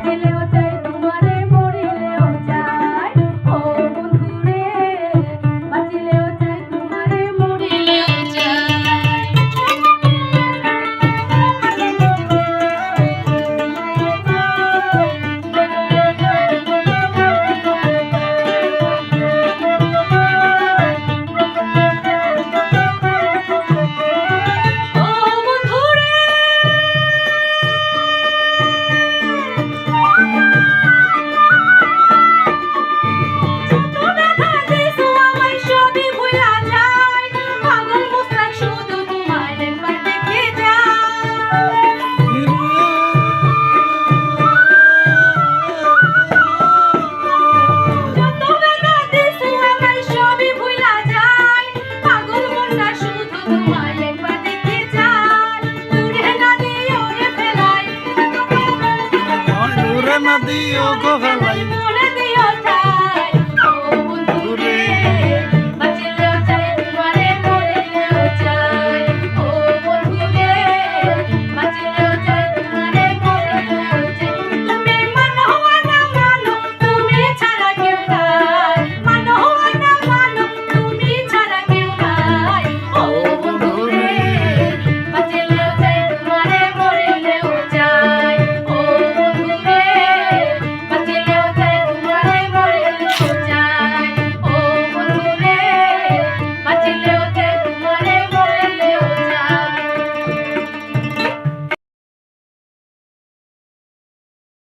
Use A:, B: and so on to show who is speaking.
A: Aquele é o... go go